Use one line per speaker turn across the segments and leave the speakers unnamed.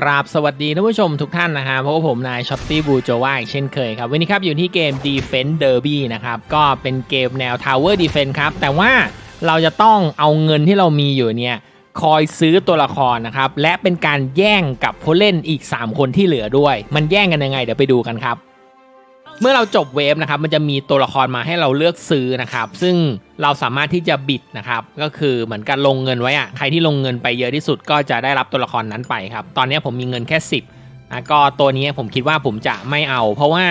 กราบสวัสดีท่านผู้ชมทุกท่านนะฮะเพบกับผมนายช็อตตี้บูโจว่าอีกเช่นเคยครับ วันนี้ครับอยู่ที่เกม Defense Derby นะครับ ก็เป็นเกมแนว Tower Defense ครับ แต่ว่าเราจะต้องเอาเงินที่เรามีอยู่เนี่ยคอยซื้อตัวละครนะครับ และเป็นการแย่งกับผู้เล่นอีก 3 คนที่เหลือด้วย มันแย่งกันยังไง เดี๋ยวไปดูกันครับ เมื่อเราจบเวฟนะครับมันจะมีตัวละครมาให้เราเลือกซื้อนะครับ ซึ่งเราสามารถที่จะบิดนะครับ ก็คือเหมือนกันลงเงินไว้อะใครที่ลงเงินไปเยอะที่สุดก็จะได้รับตัวละครนั้นไปครับ ตอนนี้ผมมีเงินแค่ 10นะก็ตัวนี้ผมคิดว่าผมจะไม่เอา เพราะว่า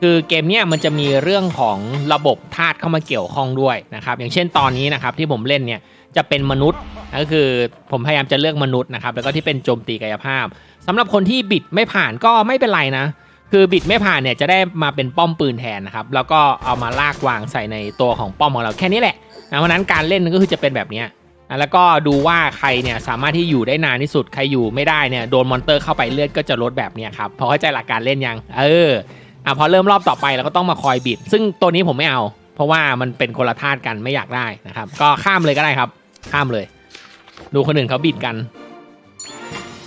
คือเกมเนี้ยมันจะมีเรื่องของระบบธาตุเข้ามาเกี่ยวข้องด้วยนะครับ อย่างเช่นตอนนี้นะครับที่ผมเล่นเนี่ยจะเป็นมนุษย์ก็คือผมพยายามจะเลือกมนุษย์นะครับแล้วก็ที่เป็นโจมตีกายภาพสำหรับคนที่บิดไม่ผ่านก็ไม่เป็นไรนะ คือบิดไม่ผ่านเนี่ยจะได้มาเป็นป้อมปืนแทนนะครับ แล้วก็เอามาลากวางใส่ในตัวของป้อมของเราแค่นี้แหละนะเพราะนั้นการเล่นก็คือจะเป็นแบบนี้นะแล้วก็ดูว่าใครเนี่ยสามารถที่อยู่ได้นานที่สุด ใครอยู่ไม่ได้เนี่ยโดนมอนเตอร์เข้าไปเลือดก็จะลดแบบนี้ครับพอเข้าใจหลักการเล่นยัง เอออะพอเริ่มรอบต่อไปเราก็ต้องมาคอยบิด ซึ่งตัวนี้ผมไม่เอา เพราะว่ามันเป็นคนละธาตุกันไม่อยากได้นะครับ ก็ข้ามเลยก็ได้ครับ ข้ามเลย ดูคนอื่นเขาบิดกัน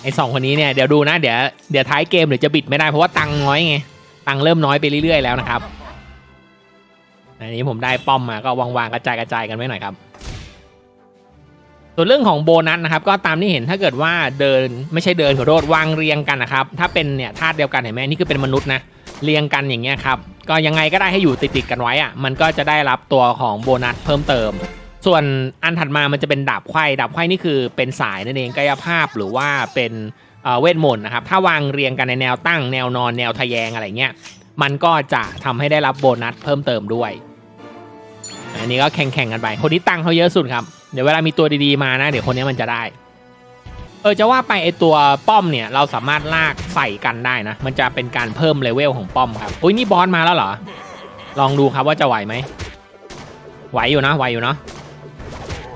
ไอ้สองคนนี้เนี่ยเดี๋ยวดูนะเดี๋ยวเดี๋ยวท้ายเกมเดี๋ยวจะบิดไม่ได้เพราะว่าตังค์น้อยไงตังค์เริ่มน้อยไปเรื่อยๆแล้วนะครับอันนี้ผมได้ป้อมมาก็วางๆกระจายกระจายกันไว้หน่อยครับ ส่วนเรื่องของโบนัสนะครับ ก็ตามที่เห็นถ้าเกิดว่าเดินไม่ใช่เดินขอโทษวางเรียงกันนะครับ ถ้าเป็นเนี่ยธาตุเดียวกันเห็นไหมนี่คือเป็นมนุษย์นะเรียงกันอย่างเงี้ยครับก็ยังไงก็ได้ให้อยู่ติดๆกันไว้อะมันก็จะได้รับตัวของโบนัสเพิ่มเติม ส่วนอันถัดมามันจะเป็นดาบไขว้ดาบไขว้นี่คือเป็นสายนั่นเองกายภาพหรือว่าเป็นเวทมนต์นะครับ ถ้าวางเรียงกันในแนวตั้งแนวนอนแนวทะแยงอะไรเงี้ย มันก็จะทำให้ได้รับโบนัสเพิ่มเติมด้วย อันนี้ก็แข่งๆกันไป คนที่ตังค์เขาเยอะสุดครับ เดี๋ยวเวลามีตัวดีๆมานะ เดี๋ยวคนนี้มันจะได้ เออจะว่าไปไอตัวป้อมเนี่ยเราสามารถลากใส่กันได้นะ มันจะเป็นการเพิ่มเลเวลของป้อมครับอุ้ยนี่บอสมาแล้วเหรอ ลองดูครับว่าจะไหวไหม ไหวอยู่นะ ไหวอยู่เนาะ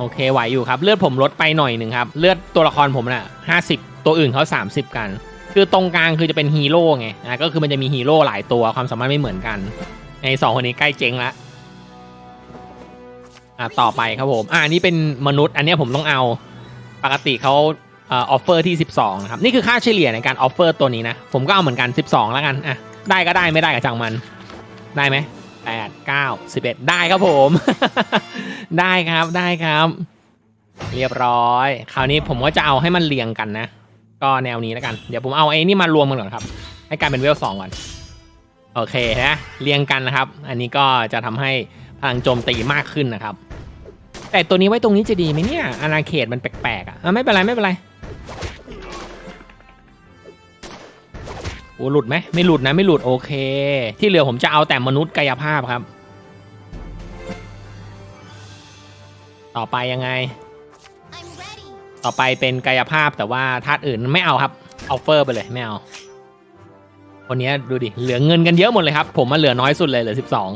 โอเคไหวอยู่ครับ เลือดผมลดไปหน่อยหนึ่งครับ เลือดตัวละครผมน่ะห้าสิบตัวอื่นเขา30กัน คือตรงกลางคือจะเป็นฮีโร่ไงนะก็คือมันจะมีฮีโร่หลายตัวความสามารถไม่เหมือนกันไอสองคนนี้ใกล้เจ๊งละอะต่อไปครับผม อ่านี่เป็นมนุษย์ อันนี้ผมต้องเอาปกติเขาออออฟเฟอร์ที่ 12นะครับนี่คือค่าเฉลี่ยในการออฟเฟอร์ตัวนี้นะ ผมก็เอาเหมือนกัน 12 แล้วกันอะได้ก็ได้ไม่ได้กับจังมันได้ไหม แปดเก้าสิบเอ็ดได้ครับผม ได้ครับได้ครับ เรียบร้อย คราวนี้ผมก็จะเอาให้มันเรียงกันนะ ก็แนวนี้แล้วกัน เดี๋ยวผมเอาไอ้นี่มารวมกันก่อนครับ ให้กลายเป็นเวลสองก่อน โอเคนะเรียงกันนะครับ อันนี้ก็จะทำให้พลังโจมตีมากขึ้นนะครับ แต่ตัวนี้ไว้ตรงนี้จะดีไหมเนี่ยอาณาเขตมันแปลกๆอะอะไม่เป็นไรไม่เป็นไร อ้หลุดไหมไม่หลุดนะไม่หลุดโอเค ที่เหลือผมจะเอาแต่มนุษย์กายภาพครับ ต่อไปยังไง ต่อไปเป็นกายภาพแต่ว่าธาตุอื่นไม่เอาครับเอาเฟอร์ไปเลยไม่เอาคนนี้ดูดิเหลือเงินกันเยอะหมดเลยครับ ผมมาเหลือน้อยสุดเลยเหลือสิบสอง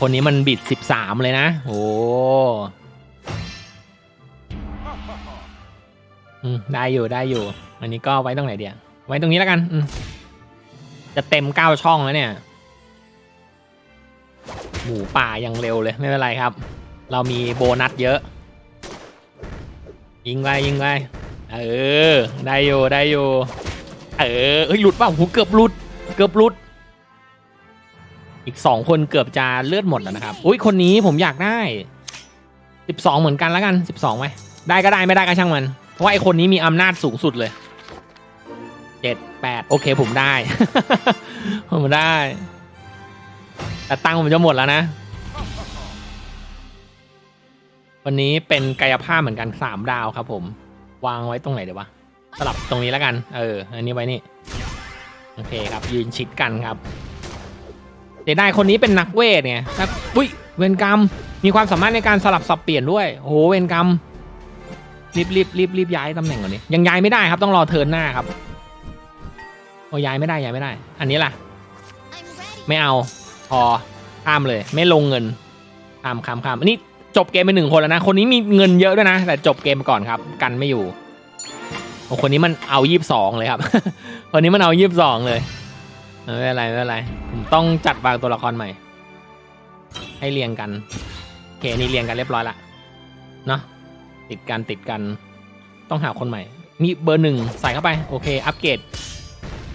คนนี้มันบิดสิบสามเลยนะโอ้ได้อยู่ได้อยู่ อันนี้ก็ไว้ตรงไหนเดียว ไว้ตรงนี้แล้วกัน จะเต็มเก้าช่องแล้วเนี่ย หมูป่ายังเร็วเลยไม่เป็นไรครับ เรามีโบนัสเยอะ ยิงไปยิงไปเออ ได้อยู่ได้อยู่ เออเอ้ยหลุดเปล่าหูเกือบหลุด เกือบหลุด อีกสองคนเกือบจะเลือดหมดแล้วนะครับ อุ้ยคนนี้ผมอยากได้สิบสองเหมือนกันแล้วกันสิบสองไหมได้ก็ได้ไม่ได้ก็ช่างมัน เพราะว่าไอคนนี้มีอำนาจสูงสุดเลย เจ็ดแปดโอเคผมได้ ผมได้ แต่ตังค์ผมจะหมดแล้วนะ วันนี้เป็นกายภาพเหมือนกันสามดาวครับผม วางไว้ตรงไหนเดี๋ยววะสลับตรงนี้แล้วกัน เออ อันนี้ไว้นี่ โอเคครับ ยืนชิดกันครับเดี๋ยวได้คนนี้เป็นนักเวทไงนักอุ้ย เวนกรรม มีความสามารถในการสลับสับเปลี่ยนด้วย โอ้โห เวนกรรม รีบรีบรีบรีบย้ายตำแหน่งก่อนนี้ยังย้ายไม่ได้ครับ ต้องรอเทิร์นหน้าครับ โอ้ย้ายไม่ได้ย้ายไม่ได้ อันนี้ล่ะ
I'm ready.
ไม่เอา พอข้ามเลย ไม่ลงเงินข้ามข้ามข้ามอันนี้จบเกมไปหนึ่งคนแล้วนะ คนนี้มีเงินเยอะด้วยนะ แต่จบเกมไปก่อนครับ กันไม่อยู่โอ้คนนี้มันเอายี่สิบสองเลยครับ คนนี้มันเอายี่สิบสองเลยไม่เป็นไรไม่เป็นไรผมต้องจัดวางตัวละครใหม่ ให้เรียงกันโอเคนี่เรียงกันเรียบร้อยละเนาะติดกันติดกัน ต้องหาคนใหม่จมีเบอร์หนึ่งใส่เข้าไป โอเค อัปเกรด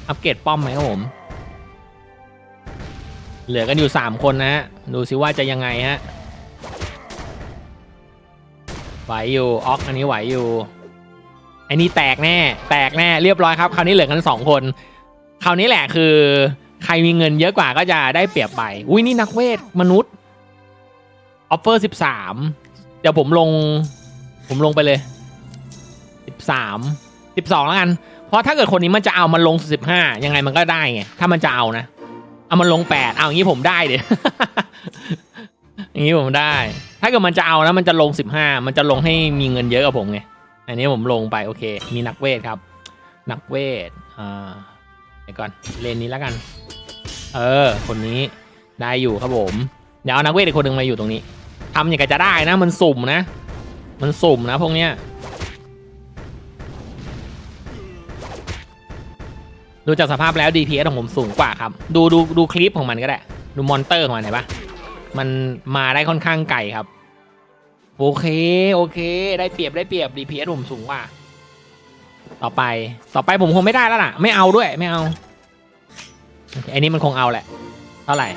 อัปเกรดป้อมไหมครับผม เหลือกันอยู่สามคนนะฮะ ดูซิว่าจะยังไงฮะ ไหวอยู่ออกอันนี้ไหวอยู่อ้นี่แตกแน่ แตกแน่เรียบร้อยครับ คราวนี้เหลือกันสองคน คราวนี้แหละคือ ใครมีเงินเยอะกว่าก็จะได้เปรียบไป อุ้ยนี่นักเวทมนุษย์ออฟเฟอร์สิบสามเดี๋ยวผมลง ผมลงไปเลยสิบสามสิบสองแล้วกัน เพราะถ้าเกิดคนนี้มันจะเอามันลงสิบห้ายังไงมันก็ได้ไงถ้ามันจะเอานะ เอามันลงแปดเอาอย่างนี้ผมได้เดี๋ยอย่างนี้ผมได้ ถ้าเกิดมันจะเอานะมันจะลงสิบห้ามันจะลงให้มีเงินเยอะกับผมไงอันนี้ผมลงไปโอเค มีนักเวทครับ นักเวทอ่าเดี๋ยวก่อนเลนนี้แล้วกัน เออ คนนี้ได้อยู่ครับผมเดี๋ยวเอานักเวทอีกคนหนึ่งมาอยู่ตรงนี้ทำอย่างกับจะได้นะ มันสุ่มนะ มันสุ่มนะพวกเนี้ย ดูจากสภาพแล้ว DPS ของผมสูงกว่าครับ ดูดูดูคลิปของมันก็ได้ ดูมอนเตอร์ของมันเห็นปะมันมาได้ค่อนข้างไกลครับ โอเค โอเค ได้เปรียบได้เปรียบ DPS ผมสูงกว่า ต่อไปต่อไปผมคงไม่ได้แล้วล่ะ ไม่เอาด้วยไม่เอาอันนี้มันคงเอาแหละ เท่าไหร่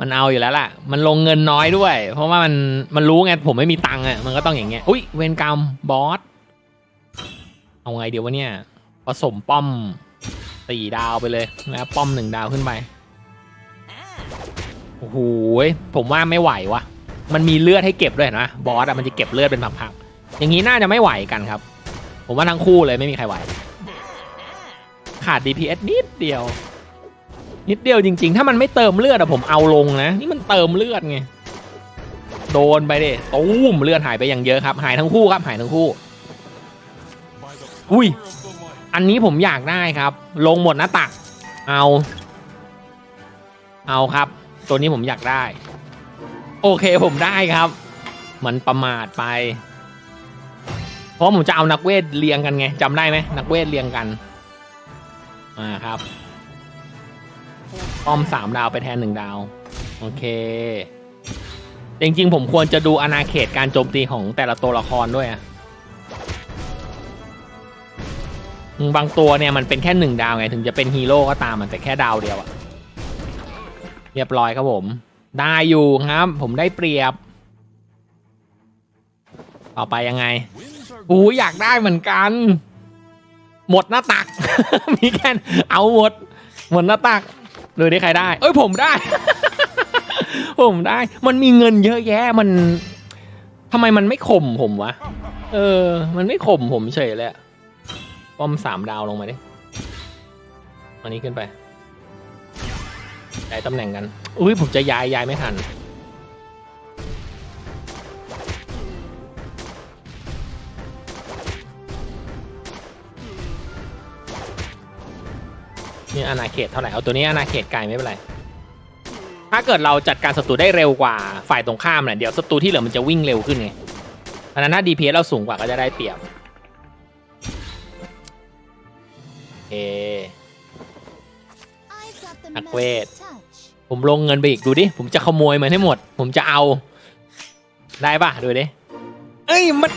มันเอาอยู่แล้วล่ะ มันลงเงินน้อยด้วย เพราะว่ามันมันรู้ไงผมไม่มีตังค์อะ มันก็ต้องอย่างเงี้ย อุ้ยเวรกรรมบอส เอาไงเดี๋ยววะเนี่ย ผสมป้อมสี่ดาวไปเลยนะป้อมหนึ่งดาวขึ้นไปโอ้โหผมว่าไม่ไหววะมันมีเลือดให้เก็บด้วยนะบอสอะมันจะเก็บเลือดเป็นพักๆอย่างนี้น่าจะไม่ไหวกันครับ ผมว่าทั้งคู่เลยไม่มีใครไหว ขาด DPS นิดเดียว นิดเดียวจริง ๆ ถ้ามันไม่เติมเลือดอะผมเอาลงนะ นี่มันเติมเลือดไงโดนไปดิตู้มเลือดหายไปอย่างเยอะครับ หายทั้งคู่ครับหายทั้งคู่ อุ้ย อันนี้ผมอยากได้ครับ ลงหมดหน้าตัก เอา เอาครับ ตัวนี้ผมอยากได้ โอเคผมได้ครับ มันประมาทไป เพราะผมจะเอานักเวทเรียงกันไงจำได้ไหมนักเวทเรียงกันมาครับป้อมสามดาวไปแทนหนึ่งดาว โอเค จริงๆ ผมควรจะดูอาณาเขตการโจมตีของแต่ละตัวละครด้วยอะ บางตัวเนี่ยมันเป็นแค่หนึ่งดาวไงถึงจะเป็นฮีโร่ก็ตามมันแต่แค่ดาวเดียวอะเรียบร้อยครับผม ได้อยู่ครับ ผมได้เปรียบ ต่อไปยังไงอู้อยากได้เหมือนกัน หมดหน้าตัก มีแค่นเอาหมด หมดหน้าตักดูได้ใครได้ เอ้ยผมได้ ผมได้ มันมีเงินเยอะแยะมันทำไมมันไม่ข่มผมวะ เออ มันไม่ข่มผมเฉยเลยอะ ป้อมสามดาวลงมาดิอันนี้ขึ้นไปย้ายตำแหน่งกัน อุ้ยผมจะย้ายย้ายไม่ทัน นี่อาณาเขตเท่าไหร่ เอาตัวนี้อาณาเขตไกลไม่เป็นไร ถ้าเกิดเราจัดการศัตรูได้เร็วกว่าฝ่ายตรงข้ามเนี่ยเดี๋ยวศัตรูที่เหลือมันจะวิ่งเร็วขึ้นไงอันนั้นถ้า DPS เราสูงกว่าก็จะได้เปรียบ เอ
I've got the
Nặc quệt.
Master's touch.
ผมลงเงินไปอีกดูดิ ผมจะขโมยมันให้หมด ผมจะเอา ได้ปะดูดิ เอ้ย มัน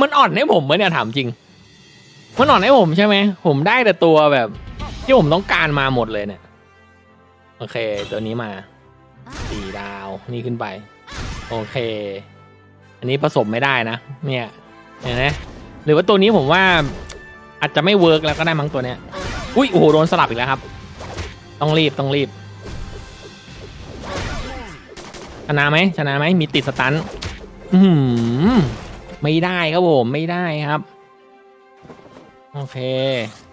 มันอ่อนให้ผมไหมเนี่ยถามจริง มันอ่อนให้ผมใช่ไหม ผมได้แต่ตัวแบบ ที่ผมต้องการมาหมดเลยเนี่ย โอเค ตัวนี้มา
Ah,
สี่ดาว นี่ขึ้นไป โอเค อันนี้ผสมไม่ได้นะ เนี่ย เห็นไหมหรือว่าตัวนี้ผมว่า อาจจะไม่เวิร์กแล้วก็ได้มั้งตัวเนี้ยอุ้ยโอ้โหโดนสลับอีกแล้วครับ ต้องรีบต้องรีบชนะไหมชนะไหมมีติดสตันอือหือไม่ได้ครับผมไม่ได้ครับ โอเค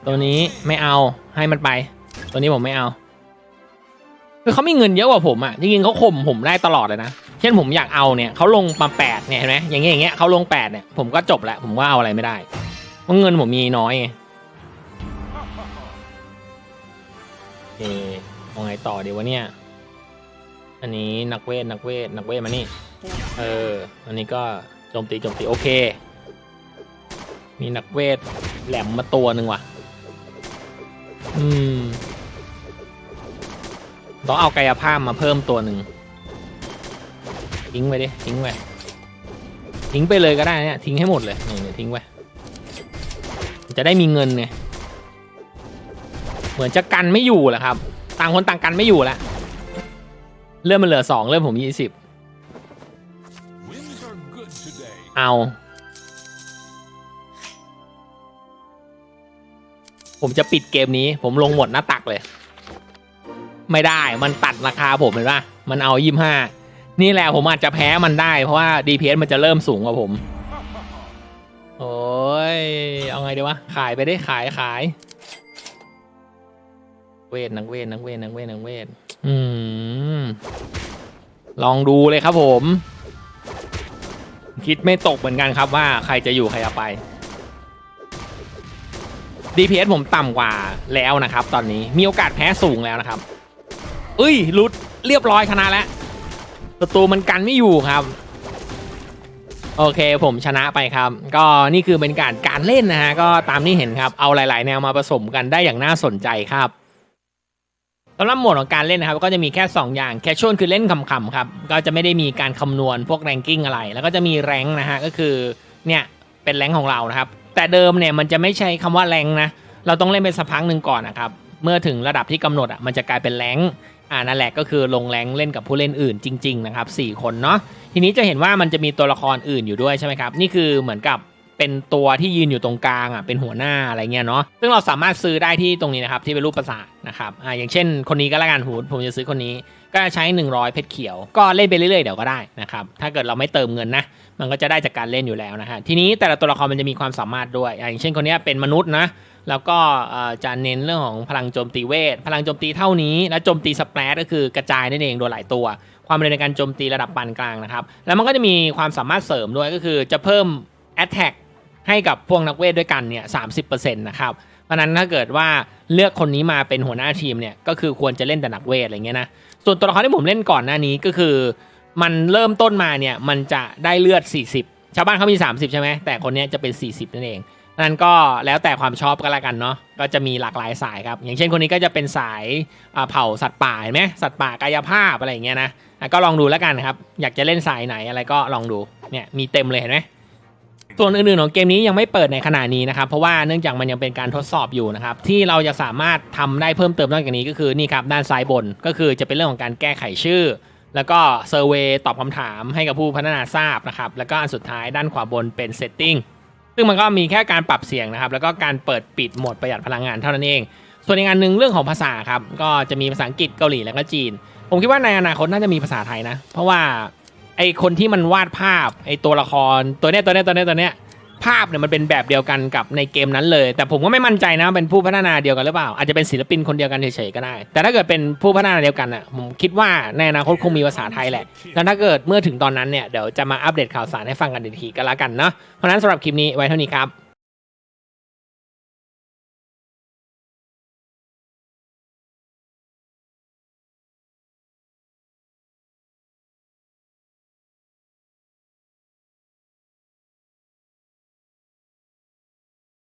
ตัวนี้ไม่เอาให้มันไป ตัวนี้ผมไม่เอา คือเขามีเงินเยอะกว่าผมอะจริงๆเขาข่มผมได้ตลอดเลยนะเช่นผมอยากเอาเนี่ยเขาลงมาแปดเนี่ยเห็นไหมอย่างเงี้ยอย่างเงี้ยเขาลงแปดเนี่ยผมก็จบแล้วผมว่าเอาอะไรไม่ได้ ราะเงินผมมีน้อยไงโอเคเอาไงต่อดีวะเนี่ย อันนี้นักเวทนักเวทนักเวทมานี่ เออ อันนี้ก็โจมตีโจมตีโอเค มีนักเวทแหลมมาตัวหนึ่งว่ะ อืม ต้องเอากายภาพมาเพิ่มตัวหนึ่งทิ้งไปดิทิ้งไปทิ้งไปเลยก็ได้เนี่ยทิ้งให้หมดเลยนี่นี่ทิ้งไป จะได้มีเงินไงเหมือนจะกันไม่อยู่แหละครับ ต่างคนต่างกันไม่อยู่แล้วเริ่มมันเหลือสองเริ่มผมยี่สิบ
Winds are good today.
เอา ผมจะปิดเกมนี้ ผมลงหมดหน้าตักเลย ไม่ได้มันตัดราคาผมเห็นปะมันเอายี่ห้านี่แหละผมอาจจะแพ้มันได้เพราะว่า DPS มันจะเริ่มสูงกว่าผมโอ้ ย เอาไงดีวะ ขายไปได้ขายขาย เวทนักเวทนักเวทนักเวทนักเวทอืม ลองดูเลยครับผม คิดไม่ตกเหมือนกันครับว่าใครจะอยู่ใครจะไป DPS ผมต่ำกว่าแล้วนะครับ ตอนนี้มีโอกาสแพ้สูงแล้วนะครับเอ้ยลุดเรียบร้อยชนะแล้วศัตรูมันกันไม่อยู่ครับ โอเคผมชนะไปครับ ก็นี่คือเป็นการการเล่นนะฮะ ก็ตามที่เห็นครับ เอาหลาย ๆ แนวมาผสมกันได้อย่างน่าสนใจครับสำหรับโหมดของการเล่นนะครับ ก็จะมีแค่ 2 อย่างแคชชวลคือเล่นขำๆครับ ก็จะไม่ได้มีการคำนวณพวกแรงกิ้งอะไร แล้วก็จะมีแรงนะฮะ ก็คือเนี่ยเป็นแรงของเรานะครับ แต่เดิมเนี่ยมันจะไม่ใช่คำว่าแรงนะ เราต้องเล่นไปสักพักหนึ่งก่อนนะครับ เมื่อถึงระดับที่กำหนดอะมันจะกลายเป็นแรง อ่านั่นแหละก็คือลงแรงเล่นกับผู้เล่นอื่นจริงๆนะครับสี่คนเนาะทีนี้จะเห็นว่ามันจะมีตัวละครอื่นอยู่ด้วยใช่ไหมครับนี่คือเหมือนกับเป็นตัวที่ยืนอยู่ตรงกลางอะเป็นหัวหน้าอะไรเงี้ยเนาะซึ่งเราสามารถซื้อได้ที่ตรงนี้นะครับที่เป็นรูปประสาทนะครับอ่าอย่างเช่น คนนี้ก็แล้วกันหูผมจะซื้อคนนี้ก็ใช้ 100 เพชรเขียว ก็เล่นไปเรื่อยๆเดี๋ยวก็ได้นะครับถ้าเกิดเราไม่เติมเงินนะมันก็จะได้จากการเล่นอยู่แล้วนะฮะทีนี้แต่ละตัวละครมันจะมีความสามารถด้วยอ่าอย่างเช่นคนนี้เป็นมนุษย์นะ แล้วก็จะเน้นเรื่องของพลังโจมตีเวท พลังโจมตีเท่านี้ และโจมตีสเปรดก็คือกระจายนั่นเองโดยหลายตัว ความเร็วในการโจมตีระดับปานกลางนะครับ แล้วมันก็จะมีความสามารถเสริมด้วยก็คือจะเพิ่ม Attack ให้กับพวกนักเวทด้วยกันเนี่ยสานะครับ เพราะนั้นถ้าเกิดว่าเลือกคนนี้มาเป็นหัวหน้าทีมเนี่ยก็คือควรจะเล่นแต่นักเวทอะไรเงี้ยนะ ส่วนตัวละครที่ผมเล่นก่อนหน้านี้ก็คือ มันเริ่มต้นมาเนี่ยมันจะได้เลือด 40 ชาวบ้านเขามี 30 ใช่ไหมแต่คนนี้จะเป็น 40 นั่นเอง นั้นก็แล้วแต่ความชอบก็แล้วกันเนาะก็จะมีหลากหลายสายครับ อย่างเช่นคนนี้ก็จะเป็นสายอ่าเผ่าสัตว์ป่าเห็นไหมสัตว์ป่ากายภาพอะไรอย่างเงี้ยนะก็ลองดูแล้วกันครับ อยากจะเล่นสายไหนอะไรก็ลองดูเนี่ยมีเต็มเลยเห็นไหมส่วนอื่นๆของเกมนี้ยังไม่เปิดในขณะนี้นะครับ เพราะว่าเนื่องจากมันยังเป็นการทดสอบอยู่นะครับ ที่เราจะสามารถทำได้เพิ่มเติมนอกจากนี้ก็คือนี่ครับด้านซ้ายบนก็คือจะเป็นเรื่องของการแก้ไขชื่อ แล้วก็เซอร์เวยตอบคำถามให้กับผู้พัฒนาทราบนะครับแล้วก็อันสุดท้ายด้านขวาบนเป็นเซตติ้ง ซึ่งมันก็มีแค่การปรับเสียงนะครับ แล้วก็การเปิดปิดโหมดประหยัดพลังงานเท่านั้นเอง ส่วนอีกอันหนึ่งเรื่องของภาษาครับ ก็จะมีภาษาอังกฤษเกาหลีแล้วก็จีน ผมคิดว่าในอนาคตน่าจะมีภาษาไทยนะ เพราะว่าไอคนที่มันวาดภาพไอตัวละครตัวเนี้ยตัวเนี้ยตัวเนี้ยตัวเนี้ย ภาพเนี่ยมันเป็นแบบเดียวกันกับในเกมนั้นเลย แต่ผมก็ไม่มั่นใจนะเป็นผู้พัฒนาเดียวกันหรือเปล่า อาจจะเป็นศิลปินคนเดียวกันเฉยๆก็ได้ แต่ถ้าเกิดเป็นผู้พัฒนาเดียวกันอะผมคิดว่าในอนาคตคงมีภาษาไทยแหละ แล้วถ้าเกิดเมื่อถึงตอนนั้นเนี่ยเดี๋ยวจะมาอัปเดตข่าวสารให้ฟังกันอีกทีก็แล้วกันเนาะเพราะนั้นสำหรับคลิปนี้ไว้เท่านี้ครับ